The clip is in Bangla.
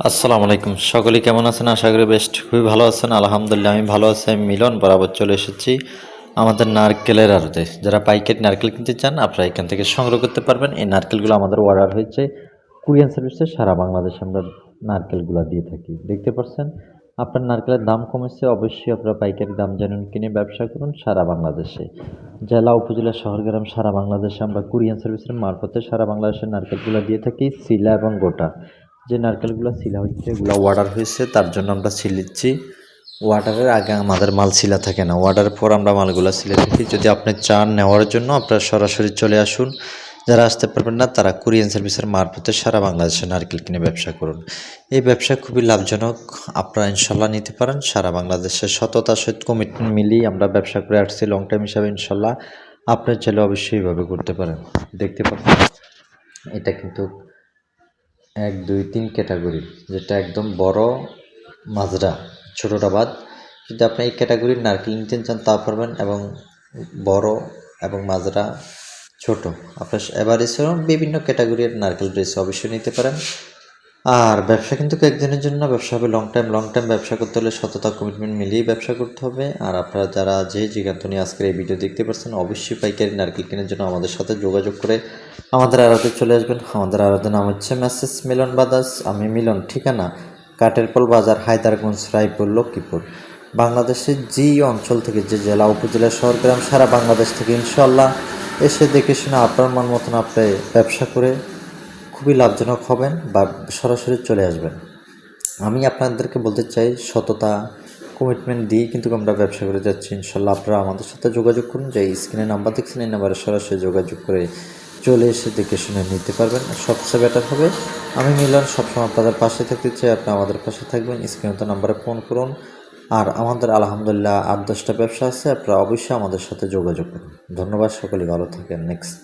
আসসালামু আলাইকুম। সকলেই কেমন আছেন? আশা করি বেস্ট খুবই ভালো আছেন। আলহামদুলিল্লাহ, আমি ভালো আছি। আমি মিলন, বরাবর চলে এসেছি আমাদের নারকেলের আড়তে। যারা পাইকারি নারকেল কিনতে চান, আপনারা এখান থেকে সংগ্রহ করতে পারবেন। এই নারকেলগুলো আমাদের অর্ডার হয়েছে কুরিয়ান সার্ভিসে। সারা বাংলাদেশে আমরা নারকেলগুলো দিয়ে থাকি। দেখতে পাচ্ছেন, আপনার নারকেলের দাম কমেছে। অবশ্যই আপনারা পাইকারি দাম জানুন, কিনে ব্যবসা করুন সারা বাংলাদেশে। জেলা, উপজেলা, শহর, গ্রাম, সারা বাংলাদেশে আমরা কুরিয়ান সার্ভিসের মারফতে সারা বাংলাদেশের নারকেলগুলো দিয়ে থাকি সিলা এবং গোটা। যে নারকেলগুলো সিলা হচ্ছে এগুলো অর্ডার হয়েছে, তার জন্য আমরা সিল দিচ্ছি ওয়াটারের আগে আমাদের মাল সিলা থাকে না। ওয়াটারের পর আমরা মালগুলো সিলে থাকি যদি আপনি চান নেওয়ার জন্য, আপনারা সরাসরি চলে আসুন। যারা আসতে পারবেন না, তারা কুরিয়ান সার্ভিসের মারফতে সারা বাংলাদেশে নারকেল কিনে ব্যবসা করুন। এই ব্যবসা খুবই লাভজনক। আপনারা ইনশাল্লাহ নিতে পারেন। সারা বাংলাদেশে সততার সহিত কমিটমেন্ট মিলিয়ে আমরা ব্যবসা করে আসছি। লং টাইম হিসাবে ইনশাল্লাহ আপনার চাইলে অবশ্যই এইভাবে করতে পারেন। দেখতে পাচ্ছেন, এটা কিন্তু এক, দুই, তিন ক্যাটাগরি যেটা একদম বড় মাজরা, ছোটোটা বাদ। যদি আপনি এই ক্যাটাগরির নারকেল নিতে চান, তা পারবেন এবং বড় এবং মাজরা, ছোট। আপনার এবারে বিভিন্ন ক্যাটাগরির নারকেল রয়েছে অবশ্যই নিতে পারেন। আর ব্যবসা কিন্তু কয়েকদিনের জন্য ব্যবসা হবে লং টাইম লং টাইম ব্যবসা করতে হলে সততা কমিটমেন্ট মিলিয়েই ব্যবসা করতে হবে। আর আপনারা যারা যে জিজ্ঞান্ত নিয়ে আজকের এই ভিডিও দেখতে পাচ্ছেন অবশ্যই পাইকারি নারকেল কেনার জন্য আমাদের সাথে যোগাযোগ করে আমাদের আড়তে চলে আসবেন। আমাদের আড়তের নাম হচ্ছে মেসেজ মিলন বাদাস, আমি মিলন, ঠিকানা কাটেরপল বাজার, হায়দারগঞ্জ, রায়পুর, লক্ষ্মীপুর। বাংলাদেশের যে অঞ্চল থেকে, যে জেলা, উপজেলা, শহর, গ্রাম, সারা বাংলাদেশ থেকে ইনশাল্লাহ এসে দেখে শুনে আপনার মন মতন আপনি ব্যবসা করে খুবই লাভজনক হবেন বা সরাসরি চলে আসবেন। আমি আপনাদেরকে বলতে চাই, সততা কমিটমেন্ট দিয়ে কিন্তু আমরা ব্যবসা করে যাচ্ছি। ইনশাল্লাহ আপনারা আমাদের সাথে যোগাযোগ করুন, যে স্ক্রিনে নাম্বার দেখছেন, এই নাম্বারে সরাসরি যোগাযোগ করে চলে এসে দেখে শুনে নিতে পারবেন। সবচেয়ে বেটার হবে, আমি মিলন, সবসময় আপনাদের পাশে থাকতে চাই, আপনি আমাদের পাশে থাকবেন, স্ক্রিনে তো নাম্বারে ফোন করুন। আর আমাদের আলহামদুলিল্লাহ আট দশটা ব্যবসা আছে, আপনারা অবশ্যই আমাদের সাথে যোগাযোগ করুন। ধন্যবাদ সকলে ভালো থাকেন। নেক্সট